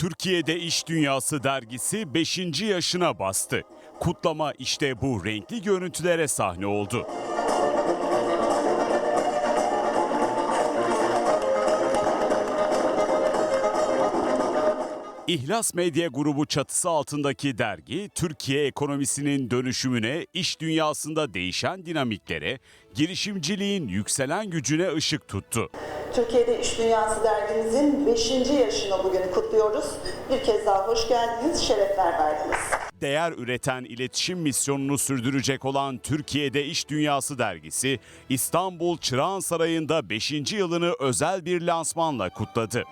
Türkiye'de İş Dünyası dergisi 5. yaşına bastı. Kutlama işte bu renkli görüntülere sahne oldu. İhlas Medya Grubu çatısı altındaki dergi, Türkiye ekonomisinin dönüşümüne, iş dünyasında değişen dinamiklere, girişimciliğin yükselen gücüne ışık tuttu. Türkiye'de İş Dünyası dergimizin 5. yaşını bugün kutluyoruz. Bir kez daha hoş geldiniz, şerefler verdiniz. Değer üreten iletişim misyonunu sürdürecek olan Türkiye'de İş Dünyası dergisi, İstanbul Çırağan Sarayı'nda 5. yılını özel bir lansmanla kutladı.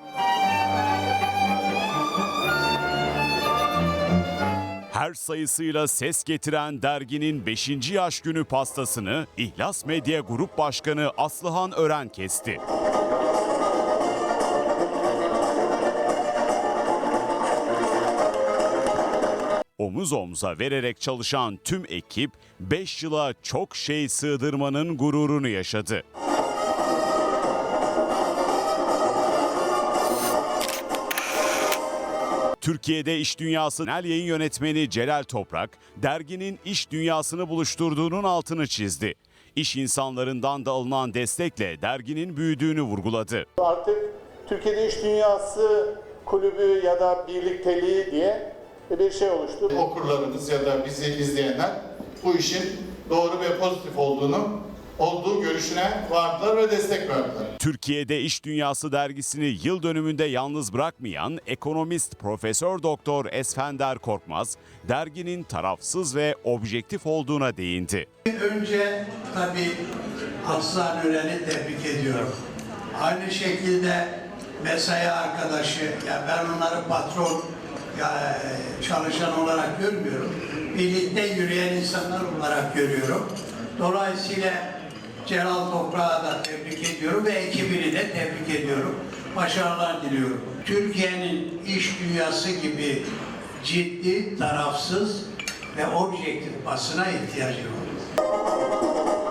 Her sayısıyla ses getiren derginin 5. yaş günü pastasını İhlas Medya Grup Başkanı Aslıhan Ören kesti. Omuz omuza vererek çalışan tüm ekip 5 yıla çok şey sığdırmanın gururunu yaşadı. Türkiye'de iş dünyası genel yayın yönetmeni Celal Toprak, derginin iş dünyasını buluşturduğunun altını çizdi. İş insanlarından da alınan destekle derginin büyüdüğünü vurguladı. Artık Türkiye'de İş Dünyası Kulübü ya da birlikteliği diye bir şey oluştu. okurlarımız ya da bizi izleyenler bu işin doğru ve pozitif olduğunu olduğu görüşüne vardılar ve destek verdiler. Türkiye'de İş Dünyası dergisini yıl dönümünde yalnız bırakmayan ekonomist Profesör Doktor Esfender Korkmaz, derginin tarafsız ve objektif olduğuna değindi. Önce tabii Aslan Ören'i tebrik ediyorum. Aynı şekilde mesai arkadaşı, ya ben onları patron, ya e, çalışan olarak görmüyorum. Birlikte yürüyen insanlar olarak görüyorum. Dolayısıyla Celal Toprağı da tebrik ediyorum ve ekibini de tebrik ediyorum. Başarılar diliyorum. Türkiye'nin iş dünyası gibi ciddi, tarafsız ve objektif basına ihtiyacı var.